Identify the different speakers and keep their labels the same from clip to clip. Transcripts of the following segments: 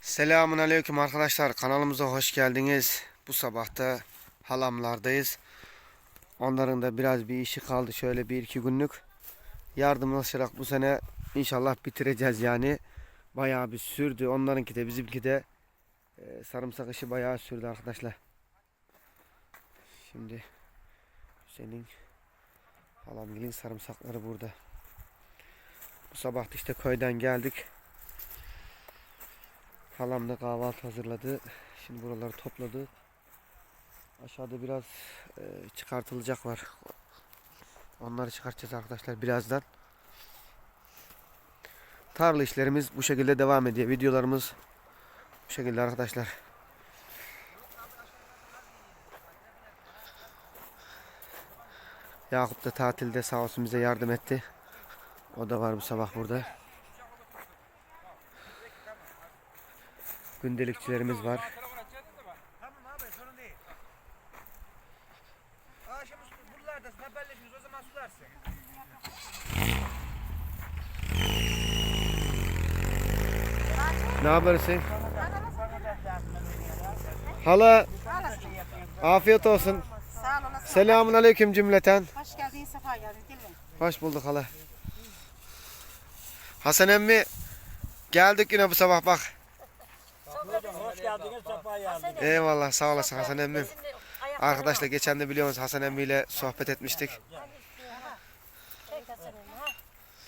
Speaker 1: Selamun Aleyküm arkadaşlar kanalımıza hoş geldiniz. Bu sabahta halamlardayız. Onların da biraz bir işi kaldı şöyle bir iki günlük. Yardımlaşarak bu sene inşallah bitireceğiz yani. Bayağı bir sürdü. Onlarınki de bizimki de e, sarımsak işi bayağı sürdü arkadaşlar. Şimdi senin halamgilin sarımsakları burada. Bu sabah işte köyden geldik. Halam da kahvaltı hazırladı. Şimdi buraları topladı. Aşağıda biraz e, çıkartılacak var. Onları çıkartacağız arkadaşlar birazdan. Tarla işlerimiz bu şekilde devam ediyor. Videolarımız bu şekilde arkadaşlar. Yakup da tatilde sağ olsun bize yardım etti. O da var bu sabah burada. Gündelikçilerimiz var.
Speaker 2: Tamam abi sorun değil. Akşam buralardasın haberleşiriz o zaman sularsın.
Speaker 1: Ne habersin? Hala afiyet olsun. Selamun aleyküm cümleten.
Speaker 3: Hoş geldin, sefa geldin.
Speaker 1: Hoş bulduk hala. Hasan emmi geldik yine bu sabah bak.
Speaker 2: Hoş geldiniz sefa geldiniz.
Speaker 1: Eyvallah sağ olasın Hasan emmim. Arkadaşlar geçen de biliyorsunuz Hasan emmiyle sohbet etmiştik.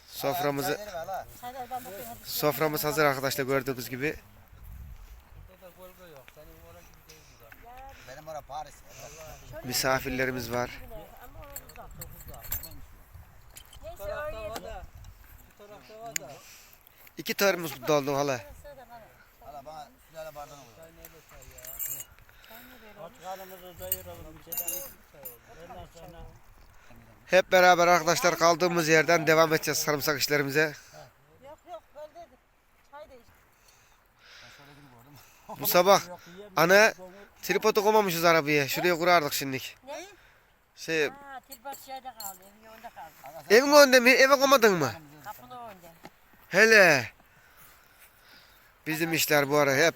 Speaker 1: Soframızı soframız hazır arkadaşlar gördüğünüz gibi.
Speaker 2: Benim orada Paris.
Speaker 1: Misafirlerimiz var. İki termos doldu. Hala
Speaker 2: Ondan sonra
Speaker 1: Hep beraber arkadaşlar kaldığımız yerden devam edeceğiz sarımsak işlerimize. Bu sabah ana tripodu koymamışız arabaya. Şuraya kurardık şimdilik.
Speaker 3: Ne?
Speaker 1: Şey,
Speaker 3: evin önünde
Speaker 1: mi? Eve koymadın mı? Hele. Bizim işler bu ara hep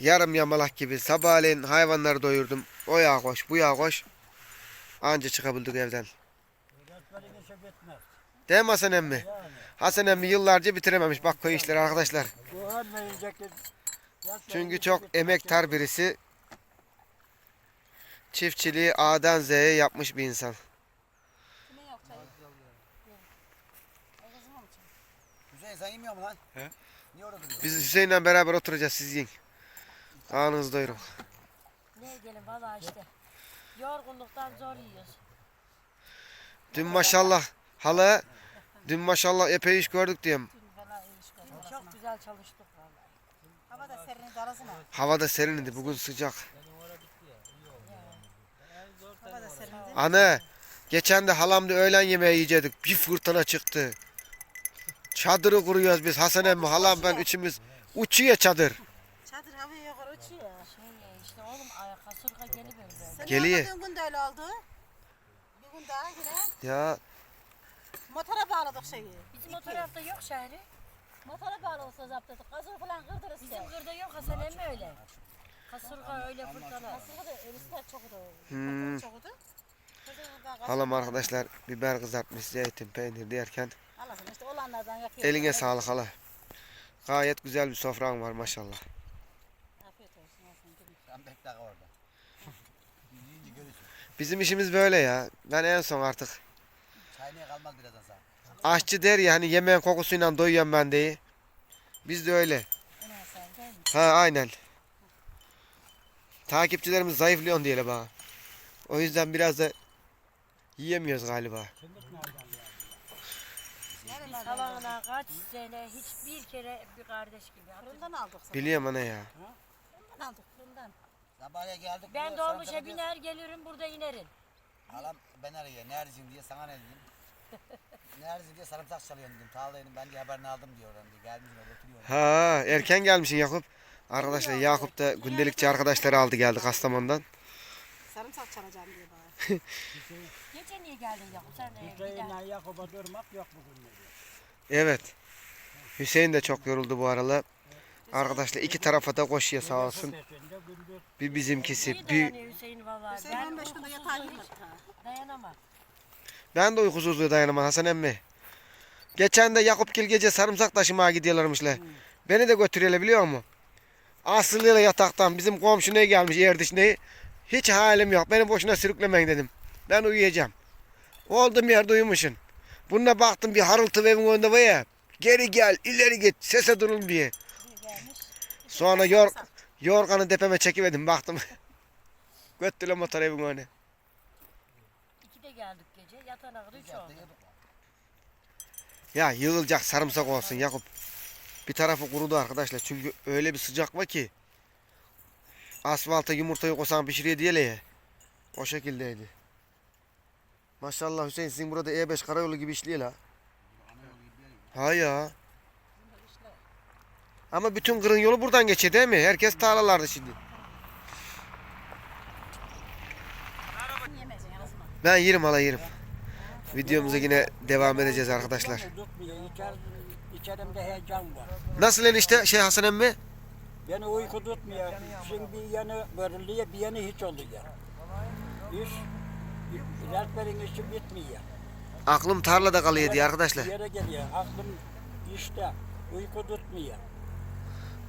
Speaker 1: yarım yamalak gibi. Sabahleyin hayvanları doyurdum. O yağ koş, bu yağ koş. Anca çıkabildik evden. Değil mi Hasan emmi? Hasan emmi yıllarca bitirememiş bak köy işleri arkadaşlar. Çünkü çok emektar birisi. Çiftçiliği A'dan Z'ye yapmış bir insan.
Speaker 2: Hüseyin sen yemiyor musun lan? He? Niye orada duruyorsun?
Speaker 1: Biz Hüseyin'le beraber oturacağız siz yiyin. Karnınızı doyurun.
Speaker 3: Ne edelim valla işte. Yorgunluktan zor yiyoruz.
Speaker 1: Dün maşallah hala dün maşallah epey iş gördük diyeyim.
Speaker 3: Çok güzel çalıştık vallahi. Hava da serin darasına.
Speaker 1: Havada serindi bugün sıcak.
Speaker 3: Hava da serindi.
Speaker 1: Ana geçen de halamda öğlen yemeği yiyecektik. Bir fırtına çıktı. Çadırı kuruyoruz biz Hasan emmi halam ben üçümüz. Uçuyor. Çadır
Speaker 3: havaya yukarı uçuyor. Şey işte oğlum ay- kasırga geliver böyle.
Speaker 1: Geliyor.
Speaker 3: yapmadığın gün de öyle oldu. Bir gün daha yine
Speaker 1: Ya
Speaker 3: motora bağladık şeyi.
Speaker 4: Bizim o tarafta yok şehri.
Speaker 3: Motora bağladık zaptadık. Gazı falan kırdırız
Speaker 4: Bizim kırda yok Hasan emmi öyle. Kasırga öyle fırtına.
Speaker 3: Kasırga da erişler çoktu.
Speaker 1: Hmm.
Speaker 3: Çoktu. Kasırgadan gazı-
Speaker 1: halam arkadaşlar biber kızartmış zeytin peynir derken
Speaker 3: Alasın işte olanlardan yakıyor.
Speaker 1: eline sağlık hala. Gayet güzel bir sofran var maşallah.
Speaker 3: Afiyet olsun. olsun. Gidin.
Speaker 2: Bekle orada. Yiyince görürsün.
Speaker 1: Bizim işimiz böyle ya. Ben en son artık
Speaker 2: Çay niye kalmaz birazdan sana.
Speaker 1: aşçı der ya hani yemeğin kokusuyla doyuyorum ben deyi. Biz de öyle. Ha aynen. Takipçilerimiz zayıflıyor diyelim bana. O yüzden biraz da yiyemiyoruz galiba.
Speaker 4: Savağına kaç sene hiçbir kere bir kardeş gibi.
Speaker 3: Fırından aldık.
Speaker 1: Biliyorum ana ya.
Speaker 3: Fırından aldık fırından.
Speaker 2: Sabahleyin geldik.
Speaker 4: Ben
Speaker 2: buraya,
Speaker 4: dolmuşa
Speaker 2: sarımsak
Speaker 4: biner gelirim burada inerim.
Speaker 2: Halam ben arıyor. Neredesin diye sana ne dedim. Neredesin diye sarımsak çalıyorum dedim. Tağlayın ben diye haberini aldım diyor oradan diye. Gelmiş orada oturuyor.
Speaker 1: Ha erken gelmişsin Yakup. Arkadaşlar Yakup da gündelikçi arkadaşları aldı geldi Kastamonu'dan.
Speaker 3: Sarımsak çalacağım diye bana.
Speaker 4: Geçen niye geldin Yakup sen de bir daha.
Speaker 2: Hüseyin'le Yakup'a durmak yok bugün.
Speaker 1: Evet. Hüseyin de çok yoruldu bu aralar. Arkadaşlar iki tarafa da koşuyor sağ olsun. Bir bizimkisi, bir
Speaker 3: dayanıyor Hüseyin vallahi.
Speaker 5: Hüseyin
Speaker 3: Ben
Speaker 5: 15 günde
Speaker 3: uykusuz
Speaker 5: yatağa girmedi.
Speaker 3: Dayanamam.
Speaker 1: ben de uykusuzluğu dayanamam Hasan emmi. Geçen de Yakup Gil gece sarımsak taşımaya gidiyorlarmışlar. Beni de götürüyorlar biliyor musun? Aslı'yla yataktan bizim komşu ne gelmiş Erdiş ne? Hiç halim yok. Beni boşuna sürüklemeyin dedim. Ben uyuyacağım. Oldum yerde uyumuşum. Bununla baktım bir harıltı evin önünde var ya. Geri gel, ileri git, sese durun diye.
Speaker 3: Bir gelmiş.
Speaker 1: Sonra yor, yorganı tepeme çekiverdim baktım. Göttüler motor evin önüne.
Speaker 3: İkide geldik gece. Yatana kadar üç oldu.
Speaker 1: Ya yığılacak sarımsak olsun Yakup. Bir tarafı kurudu arkadaşlar. Çünkü öyle bir sıcak var ki. Asfalta yumurtayı koysan pişiriyor diye ya. O şekildeydi. Maşallah Hüseyin sizin burada E5 karayolu gibi işliyor la. Ha ya. Ama bütün kırın yolu buradan geçiyor değil mi? Herkes tarlalarda şimdi. Ben yerim hala yerim. Videomuza yine devam edeceğiz arkadaşlar.
Speaker 6: Tutmuyor. İçer, içerimde heyecan var.
Speaker 1: Nasıl enişte şey Hasan emmi?
Speaker 6: Beni uyku tutmuyor. Şimdi bir yanı börülüyor, bir yanı hiç oluyor. İş, rehberin işi bitmiyor.
Speaker 1: Aklım tarlada kalıyor diye arkadaşlar.
Speaker 6: Yere geliyor, aklım işte, uyku tutmuyor.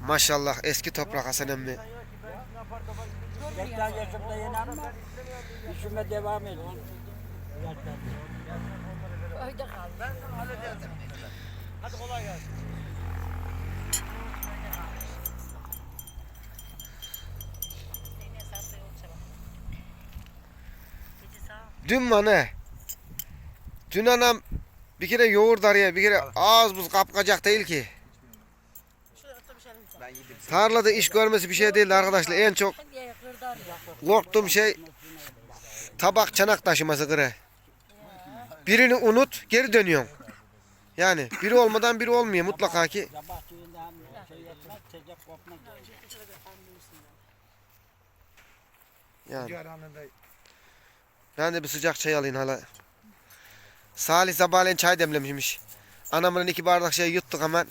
Speaker 1: Maşallah eski toprak Hasan emmi.
Speaker 6: 80 yaşındayım ama işime devam.
Speaker 1: Dün bana Dün anam bir kere yoğurt araya bir kere ağız buz kapkacak değil ki.
Speaker 5: Şuraya oturmuş elimizde.
Speaker 2: Ben yedim.
Speaker 1: Tarlada iş görmesi bir şey değil arkadaşlar. En çok korktuğum şey tabak çanak taşıması kırı. Birini unut geri dönüyorsun. Yani biri olmadan biri olmuyor mutlaka ki. Yani. Ben de bir sıcak çay alayım hala. Salih sabahleyin çay demlemişmiş. Anamın iki bardak şey yuttuk hemen.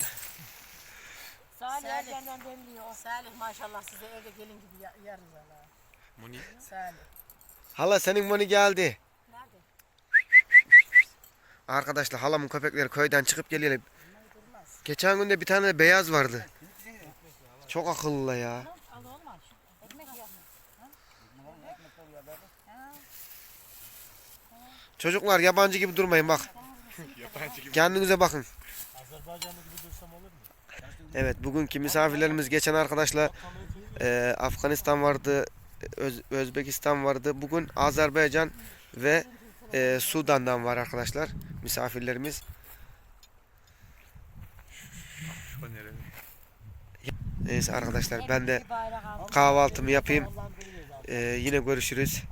Speaker 3: Salih.
Speaker 5: Salih maşallah size evde gelin gibi ya- yarın valla.
Speaker 2: Muni.
Speaker 5: Salih.
Speaker 1: Hala senin moni geldi.
Speaker 5: Nerede?
Speaker 1: Arkadaşlar halamın köpekleri köyden çıkıp geliyor. Geçen gün de bir tane beyaz vardı. Çok akıllı ya.
Speaker 5: Al oğlum al. Ekmek yap.
Speaker 1: Çocuklar yabancı gibi durmayın bak. Kendinize bakın. Evet bugünkü misafirlerimiz geçen arkadaşlar e, Afganistan vardı, Öz- Özbekistan vardı. Bugün Azerbaycan ve e, Sudan'dan var arkadaşlar misafirlerimiz. Neyse arkadaşlar ben de kahvaltımı yapayım. Ee, yine görüşürüz.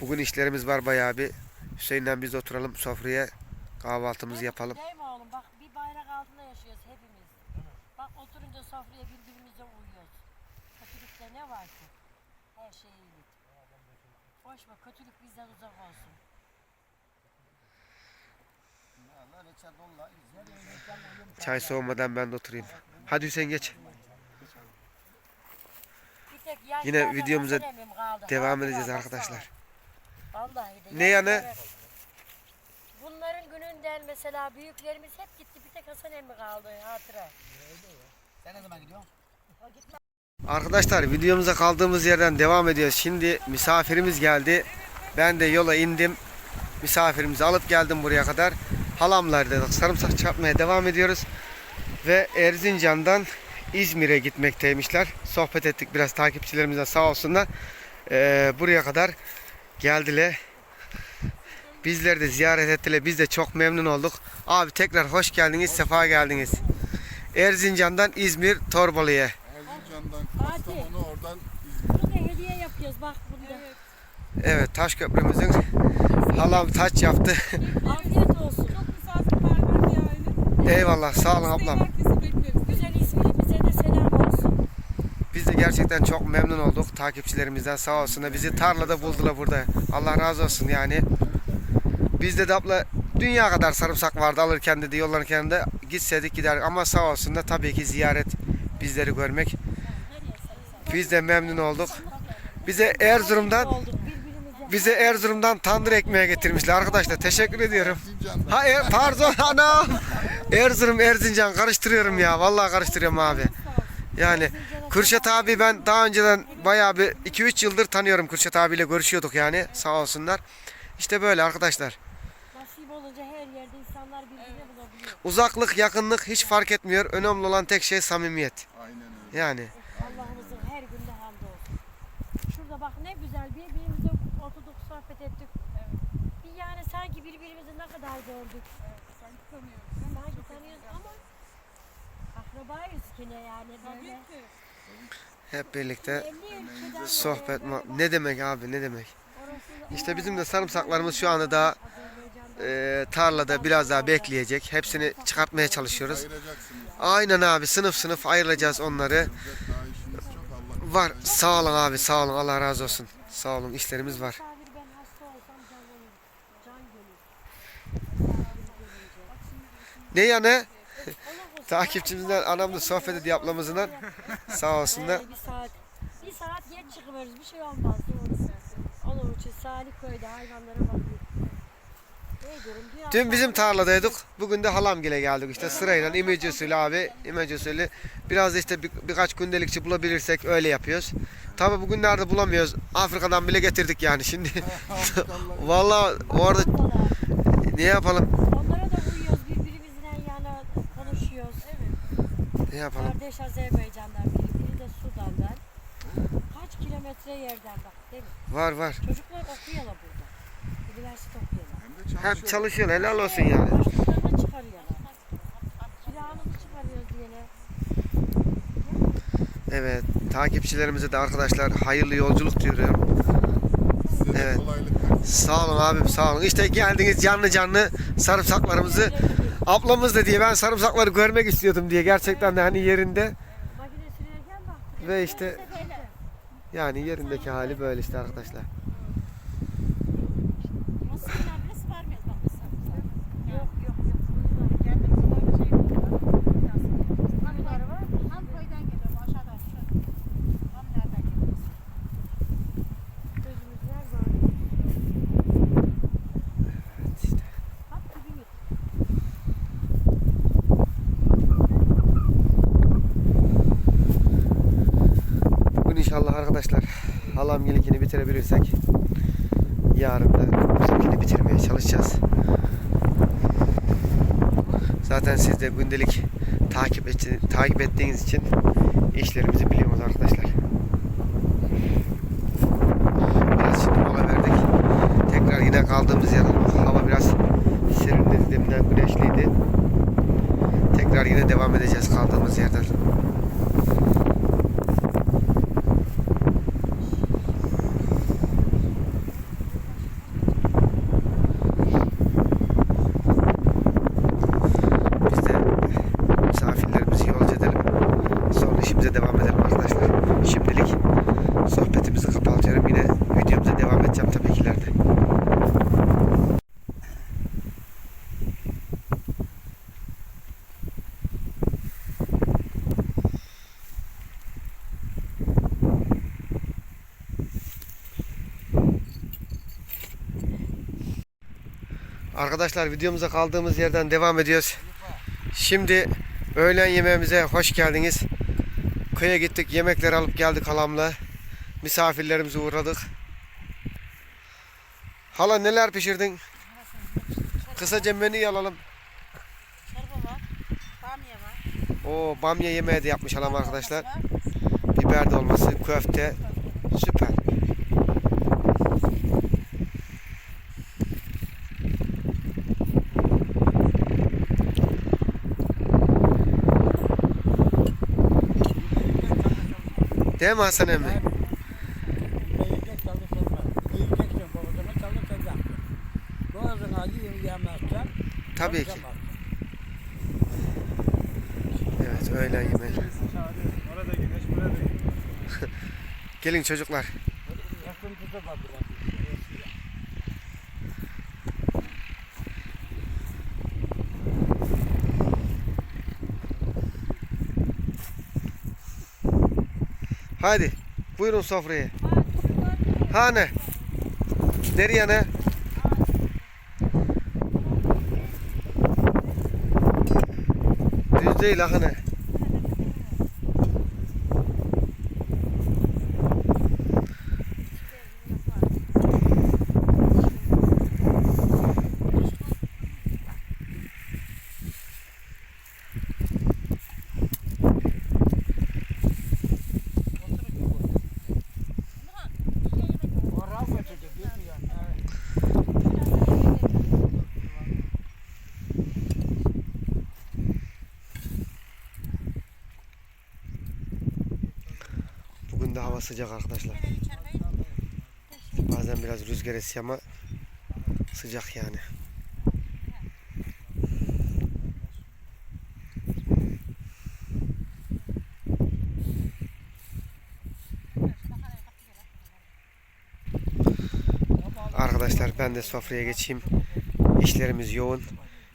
Speaker 1: Bugün işlerimiz var bayağı bir. Hüseyin'le biz oturalım sofraya kahvaltımızı yapalım.
Speaker 3: Değil mi oğlum? Bak bir bayrak altında yaşıyoruz hepimiz. Bak oturunca sofraya birbirimize uyuyoruz. Kötülükte ne var ki? Her şey iyilik. Boş ver kötülük bizden uzak olsun.
Speaker 1: Çay soğumadan ben de oturayım. Hadi Hüseyin geç. Yine videomuza. Devam edeceğiz arkadaşlar.
Speaker 3: Vallahi de.
Speaker 1: Ne yani?
Speaker 3: Bunların gününden mesela büyüklerimiz hep gitti. Bir tek Hasan emmi kaldı hatıra.
Speaker 2: Sen ne zaman gidiyorsun?
Speaker 1: Arkadaşlar videomuza kaldığımız yerden devam ediyoruz. Şimdi misafirimiz geldi. Ben de yola indim. Misafirimizi alıp geldim buraya kadar. Halamlar dedik. Sarımsak çarpmaya devam ediyoruz. Ve Erzincan'dan İzmir'e gitmekteymişler. Sohbet ettik biraz takipçilerimizle sağ olsunlar. Ee, buraya kadar geldiler. Bizleri de ziyaret ettiler. Biz de çok memnun olduk. Abi tekrar hoş geldiniz, sefa geldiniz. Erzincan'dan İzmir Torbalı'ya.
Speaker 7: Erzincan'dan. Kastamonu oradan
Speaker 3: Bunu da hediye yapıyoruz bak bunda.
Speaker 1: Evet taş köprümüzün halam taç yaptı.
Speaker 3: Afiyet olsun.
Speaker 8: Çok misafirperver bir aile.
Speaker 1: Eyvallah sağ olun ablam.
Speaker 3: Güzel İzmir'imize de selam olsun.
Speaker 1: Biz de gerçekten çok memnun olduk takipçilerimizden sağ olsunlar. Bizi tarlada buldular burada. Allah razı olsun yani. Bizde de abla dünya kadar sarımsak vardı alırken dedi yollanırken de gitseydik gider ama sağ olsun da tabii ki ziyaret bizleri görmek. Biz de memnun olduk. Bize Erzurum'dan bize Erzurum'dan tandır ekmeği getirmişler arkadaşlar. Teşekkür ediyorum. Ha e, pardon anam. Erzurum Erzincan karıştırıyorum ya. Vallahi karıştırıyorum abi. Yani Kürşat abi ben daha önceden bayağı bir 2-3 yıldır tanıyorum Kürşat abiyle görüşüyorduk yani sağ olsunlar. İşte böyle arkadaşlar.
Speaker 3: Nasip olunca her yerde insanlar birbirini bulabiliyor.
Speaker 1: Uzaklık, yakınlık hiç fark etmiyor. Önemli olan tek şey samimiyet. Yani
Speaker 3: Allah'ımızın her günde hamdolsun. Şurada bak ne güzel birbirimize oturduk sohbet ettik. Bir yani sanki birbirimizi ne kadar gördük.
Speaker 8: Sanki tanıyoruz.
Speaker 3: Sanki tanıyoruz ama akrabayız yine yani böyle.
Speaker 8: Tabii ki.
Speaker 1: hep birlikte
Speaker 3: 50 ülkeden
Speaker 1: sohbet ma- ne demek abi ne demek? İşte bizim de sarımsaklarımız şu anda daha e, tarlada biraz daha bekleyecek. Hepsini çıkartmaya çalışıyoruz. Aynen abi sınıf sınıf ayrılacağız onları. Var sağ olun abi sağ olun Allah razı olsun. Sağ olun işlerimiz var.
Speaker 3: Olur. Can gönül.
Speaker 1: Ne? Takipçimizden anamla sohbet ediyor ablamızla. Sağ olsunlar.
Speaker 3: Bir saat. Bir saat geç çıkıyoruz. Bir şey olmaz. Onun için Salih köyde hayvanlara bakıyor. Dün
Speaker 1: bizim tarladaydık. Bugün de halamgile geldik işte sırayla imece usulü abi. imece usulü. Biraz da işte bir, birkaç gündelikçi bulabilirsek öyle yapıyoruz. Tabi bugünlerde bulamıyoruz. Afrika'dan bile getirdik yani şimdi. Vallahi orada ne yapalım?
Speaker 3: Onlara da uyuyoruz. Birbirimizle konuşuyoruz. Evet.
Speaker 1: Ne yapalım?
Speaker 3: Kardeş Azerbaycan'dan biri. Biri de Sudan'dan. Kaç kilometre yerden bak değil mi?
Speaker 1: Var var.
Speaker 3: Çocuklar okuyorlar burada. Üniversite okuyorlar.
Speaker 1: Hem çalışıyor helal olsun yani.
Speaker 3: Başlıklarını çıkarıyorlar. Çıkarıyoruz diyene.
Speaker 1: Evet takipçilerimize de arkadaşlar hayırlı yolculuk diyorum. Evet. Sağ olun abim sağ olun. İşte geldiniz canlı canlı sarımsaklarımızı ablamız da diye ben sarımsakları görmek istiyordum diye gerçekten de hani yerinde
Speaker 3: Makine sürerken baktık.
Speaker 1: ve işte yani yerindeki hali böyle işte arkadaşlar.
Speaker 5: Masasıyla bile sıvarmıyoruz bak biz sarımsağı.
Speaker 3: Yok yok yok. Bunlar
Speaker 5: Kendimiz böyle şey yapıyoruz. Kuyuları var. Ham köyden geliyor. bu Aşağıdan şu. Ham nereden geliyor?
Speaker 3: gözümüz her zaman. Bak gibi yut.
Speaker 1: Bugün inşallah arkadaşlar halam gelikini bitirebilirsek yarın da bizimkini bitirmeye çalışacağız. Zaten siz de gündelik takip, et, takip ettiğiniz için işlerimizi biliyorsunuz arkadaşlar. Biraz şimdi mola verdik. Tekrar yine kaldığımız yerden hava biraz serinledi deminden güneşliydi. Tekrar yine devam edeceğiz kaldığımız yerden. Biz de misafirlerimizi yolcu edelim. Sonra işimize devam edelim arkadaşlar. Şimdilik sohbetimizi kapatıyorum. Yine videomuza devam edeceğim tabii ki ileride. Arkadaşlar videomuza kaldığımız yerden devam ediyoruz. Şimdi öğlen yemeğimize hoş geldiniz. Köye gittik, yemekler alıp geldik halamla. Misafirlerimizi uğradık. Hala neler pişirdin? Kısaca menüyü alalım.
Speaker 5: Çorba var. Bamya var.
Speaker 1: O bamya yemeği de yapmış halam arkadaşlar. Biber dolması, köfte. Süper. Değil mi Hasan emmi?
Speaker 6: Yiyecek çalışılmaz. Yiyeceksin babacığına çalışacaksın. Boğazına yiyeyim yemezsen
Speaker 1: Tabii ki.
Speaker 6: çalışamazsın.
Speaker 1: Evet öğlen yemeği.
Speaker 7: Orada güneş, burada güneş.
Speaker 1: Gelin çocuklar.
Speaker 6: Yakıntıda da biraz.
Speaker 1: Hadi. Buyurun sofraya. Hani? Nereye ne? Düz değil ha hani.
Speaker 6: Oraya götürdü bilmiyorum. Evet.
Speaker 1: Bugün de sıcak arkadaşlar. Bazen biraz rüzgar esiyor ama sıcak yani. Arkadaşlar ben de sofraya geçeyim. İşlerimiz yoğun.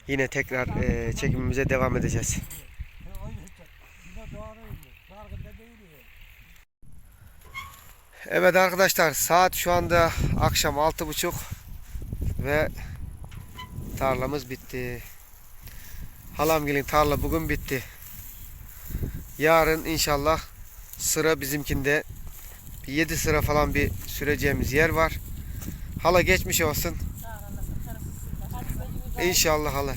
Speaker 1: Yine tekrar eee, çekimimize devam edeceğiz. Evet arkadaşlar saat şu anda akşam altı buçuk ve tarlamız bitti. Halamgil'in tarla bugün bitti. Yarın inşallah sıra bizimkinde. Bir 7 sıra falan bir süreceğimiz yer var. Hala geçmiş olsun. İnşallah hala.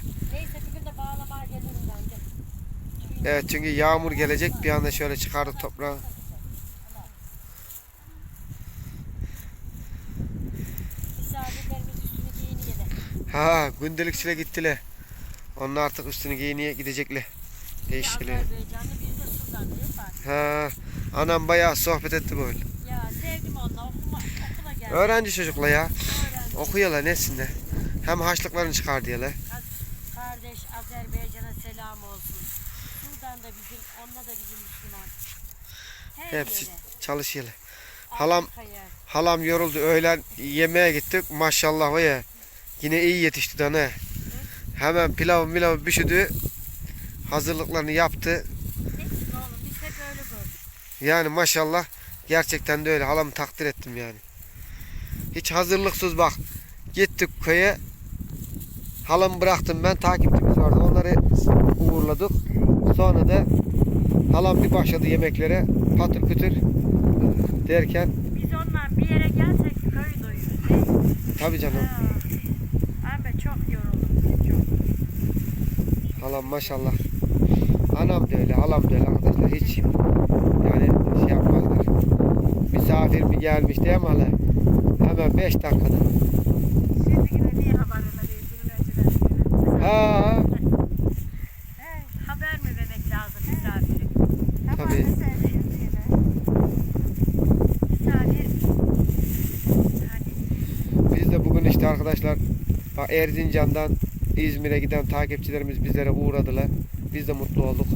Speaker 1: Evet çünkü yağmur gelecek bir anda şöyle çıkardık toprağı.
Speaker 3: Misafirlerimiz üstünü giyiniyelim.
Speaker 1: Ha gündelikçile gittiler. Onlar artık üstünü giyiniye gidecekler. Değişikliğe. Ha, anam bayağı sohbet etti böyle.
Speaker 3: Ya sevdim onunla okuma, okula geldim.
Speaker 1: Öğrenci çocukla ya.
Speaker 3: Öğrenci.
Speaker 1: Okuyorlar nesinler. Hem haçlıklarını çıkar diyorlar.
Speaker 3: Kardeş Azerbaycan'a selam olsun. Sudan da bizim, onda da bizim Müslüman. Her
Speaker 1: Hepsi
Speaker 3: yere.
Speaker 1: çalışıyorlar. Halam halam yoruldu. Öğlen yemeğe gittik. Maşallah o ya. Yine iyi yetişti de ne. Hemen pilav milav pişirdi. Hazırlıklarını yaptı. Yani maşallah gerçekten de öyle. Halamı takdir ettim yani. Hiç hazırlıksız bak. Gittik köye. Halamı bıraktım ben. Takipçimiz vardı. Onları uğurladık. Sonra da halam bir başladı yemeklere. Patır kütür derken
Speaker 3: Biz ondan bir yere gelsek köy mi?
Speaker 1: tabii canım.
Speaker 3: Ha. Abi çok yoruldum. Çok.
Speaker 1: Halam maşallah. Anam da öyle, halam da öyle arkadaşlar. Hiç yani şey yapmazlar. Misafir mi gelmiş değil mi hala? Hemen 5 dakikada.
Speaker 3: Şimdi yine niye haber önceden.
Speaker 1: Ha,
Speaker 3: haber mi vermek lazım misafiri?
Speaker 1: tabii. Biz de bugün işte arkadaşlar Erzincan'dan İzmir'e giden takipçilerimiz bizlere uğradılar. Biz de mutlu olduk.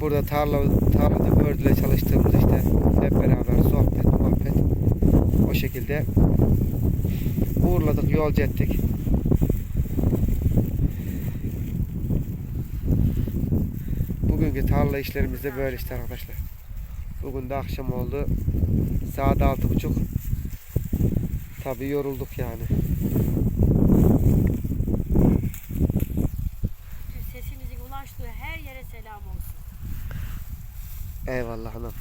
Speaker 1: Burada tarla tarlada gördüler çalıştığımız işte hep beraber sohbet, muhabbet. O şekilde uğurladık, yolcu ettik. Bugünkü tarla işlerimiz de böyle işte arkadaşlar. Bugün de akşam oldu. Saat altı buçuk. Tabii yorulduk yani.
Speaker 3: sesimizin ulaştığı her yere selam olsun.
Speaker 1: Eyvallah hanım.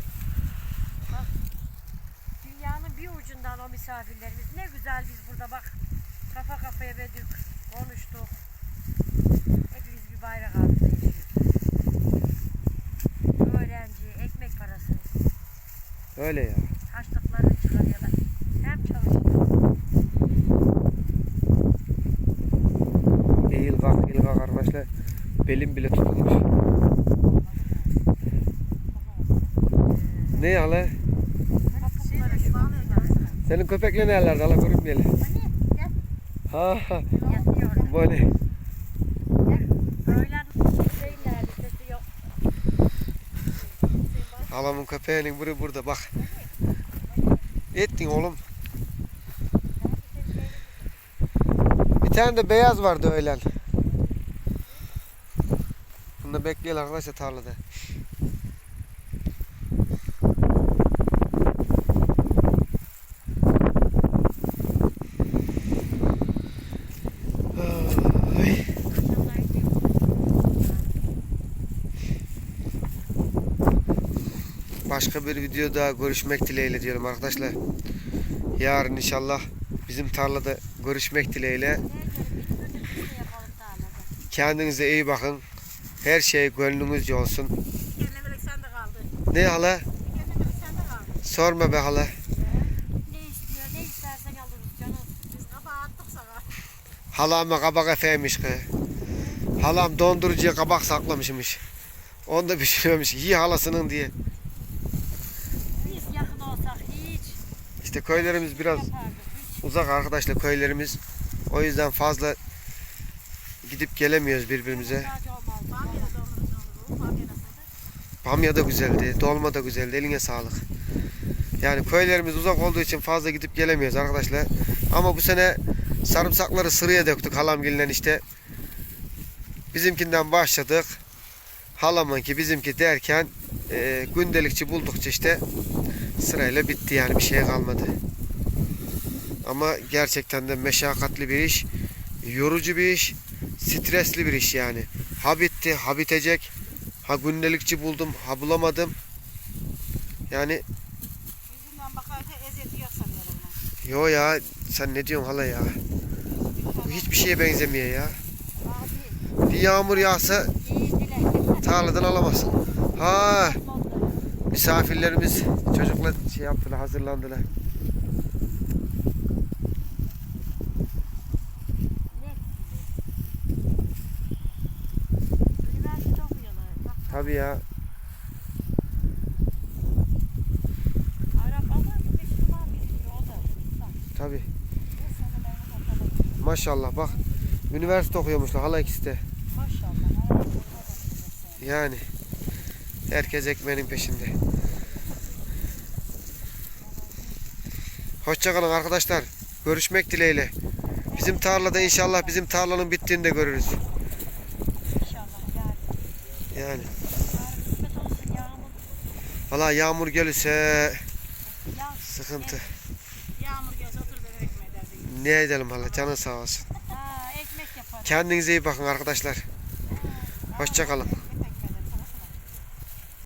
Speaker 3: Dünyanın bir ucundan o misafirlerimiz. Ne güzel biz burada bak kafa kafaya verdik, konuştuk. Hepimiz bir bayrak altında yaşıyoruz. Öğrenci, ekmek parası,
Speaker 1: Öyle ya.
Speaker 3: harçlıklarını çıkarıyorlar. Hem çalışıyor.
Speaker 1: Eğil kalk arkadaşlar. Belim bile tutulmuş. Ne ya lan? Senin köpekle nerelerde hala görünmeyelim. Ha ha.
Speaker 3: yatıyor.
Speaker 1: Böyle.
Speaker 3: Öğlen şeyin nerede sesi yok.
Speaker 1: Halamın köpeğinin biri burada bak. Ettin oğlum. Bir tane de beyaz vardı öğlen. Bunu da bekleyelim arkadaşlar tarlada. Başka bir videoda görüşmek dileğiyle diyelim arkadaşlar. Yarın inşallah bizim tarlada görüşmek dileğiyle.
Speaker 3: Diyorum.
Speaker 1: Kendinize iyi bakın. Her şey gönlünüzce olsun. Ne hala? Sorma be hala. Halama kabak efeymiş ki. Halam dondurucuya kabak saklamışmış. Onu da pişiriyormuş. Yi halasının diye.
Speaker 3: Biz yakın olsak hiç
Speaker 1: İşte köylerimiz biraz uzak arkadaşlar köylerimiz. O yüzden fazla gidip gelemiyoruz birbirimize. Bamya da güzeldi, dolma da güzeldi. Eline sağlık. Yani köylerimiz uzak olduğu için fazla gidip gelemiyoruz arkadaşlar. Ama bu sene sarımsakları sıraya döktük halamgilden işte. Bizimkinden başladık. Halamınki bizimki derken e, gündelikçi buldukça işte sırayla bitti yani bir şey kalmadı. Ama gerçekten de meşakkatli bir iş, yorucu bir iş, stresli bir iş yani. Ha bitti, ha bitecek. Ha gündelikçi buldum, ha bulamadım. Yani yo ya sen ne diyorsun hala ya? Bu hiçbir şeye benzemiyor ya.
Speaker 3: Abi
Speaker 1: Bir yağmur yağsa tarladan alamazsın. Ha. Misafirlerimiz çocuklar şey yaptılar hazırlandılar. Tabii ya. Tabii. Maşallah bak. Üniversite okuyormuşlar hala ikisi de.
Speaker 3: Maşallah.
Speaker 1: Yani herkes ekmeğinin peşinde. Hoşçakalın arkadaşlar. Görüşmek dileğiyle. Bizim tarlada inşallah bizim tarlanın bittiğini de görürüz.
Speaker 3: İnşallah yani.
Speaker 1: Yani.
Speaker 3: Yağmur.
Speaker 1: Valla yağmur gelirse
Speaker 3: Yağ.
Speaker 1: sıkıntı.
Speaker 5: Yağmur gelse otur da ekmeği derdi.
Speaker 1: Ne edelim hala canın sağ olsun.
Speaker 3: Ha, ekmek yaparız.
Speaker 1: Kendinize iyi bakın arkadaşlar. Hoşçakalın.